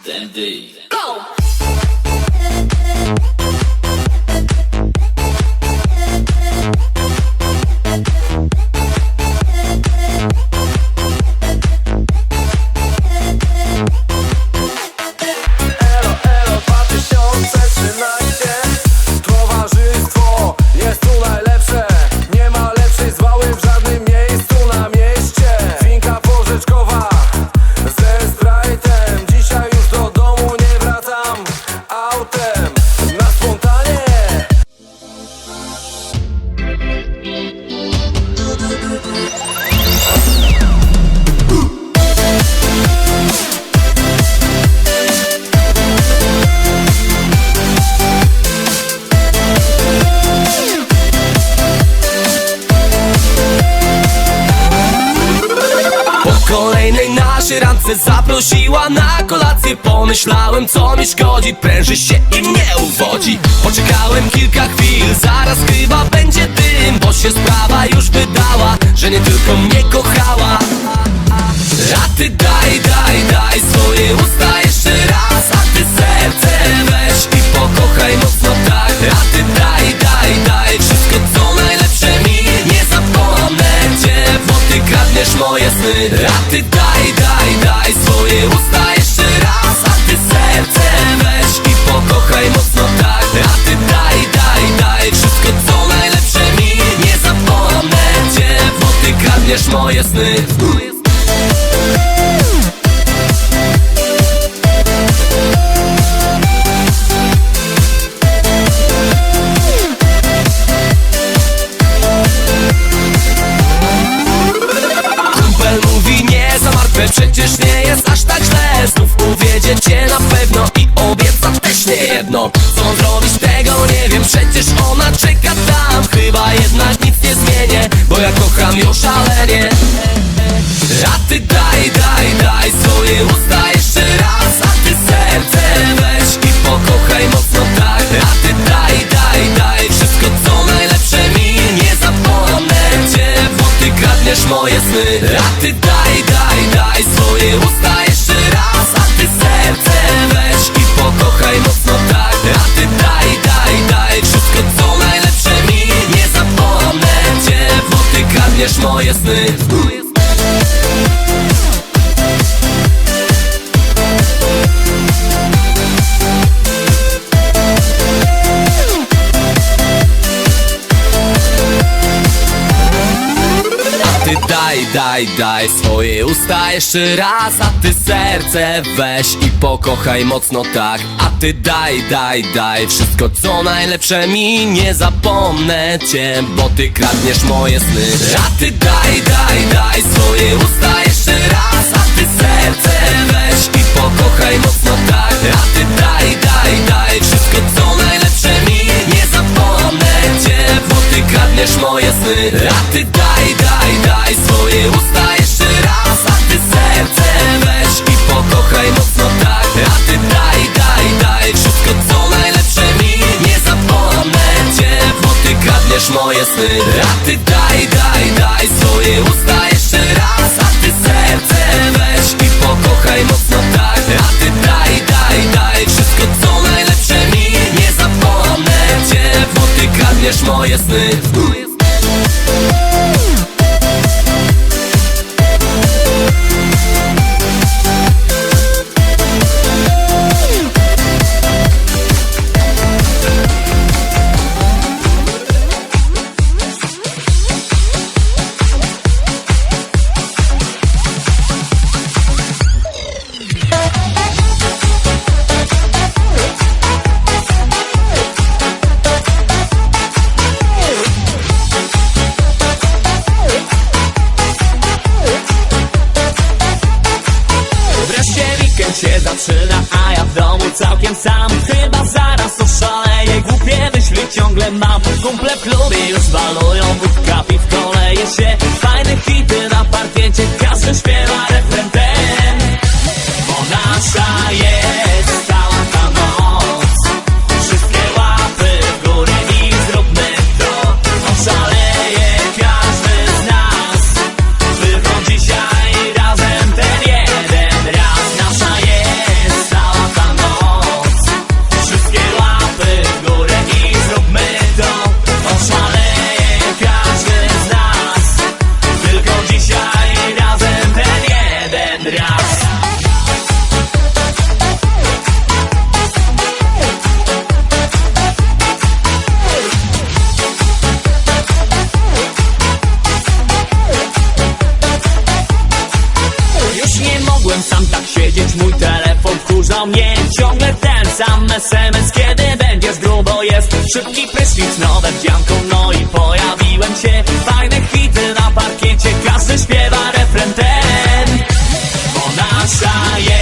Then D. Go! Kolejnej naszej randce zaprosiła na kolację. Pomyślałem co mi szkodzi, pręży się i mnie uwodzi. Poczekałem kilka chwil, zaraz chyba będzie dym Bo się sprawa już wydała, moje sny. A ty daj, daj, daj swoje usta jeszcze raz. A ty serce weź i pokochaj mocno tak. A ty daj, daj, daj wszystko co najlepsze mi. Nie zapomnę cię, bo ty kradniesz moje sny przecież nie jest aż tak źle Znów uwiedzie cię na pewno i obieca też nie jedno. Co zrobić tego nie wiem, przecież ona czeka tam. Chyba jednak nic nie zmienię, bo ja kocham ją szalenie. A ty daj, daj, daj swoje usta jeszcze raz A ty serce weź i pokochaj mocno tak. A ty daj, daj, daj wszystko co najlepsze mi. Nie zapomnę cię, bo ty kradniesz moje sny. A ty daj, kradniesz daj, daj, daj swoje usta jeszcze raz A ty serce weź i pokochaj mocno tak. A ty daj, daj, daj wszystko co najlepsze mi. Nie zapomnę cię, bo ty kradniesz moje sny. A ty daj, daj, daj swoje usta jeszcze raz A ty serce weź i pokochaj mocno tak. A ty daj, daj, daj wszystko co najlepsze mi. Nie zapomnę cię, bo ty kradniesz moje sny moje sny. A ty daj, daj, daj swoje usta jeszcze raz. A ty serce weź i pokochaj mocno tak. A ty daj, daj, daj wszystko co najlepsze mi. Nie zapomnę cię, bo ty kradniesz moje sny ciągle mam Kumple w klubie. Już balują, wódka, piwko leje się. Fajne hity na parkiecie, każdy śpiewa refren ten Bo nasza jest mnie Ciągle ten sam SMS Kiedy będziesz grubo jest Szybki prysznic, nowe wdzianko No i pojawiłem się. Fajne hity na parkiecie Każdy śpiewa refren ten. Bo nasza jest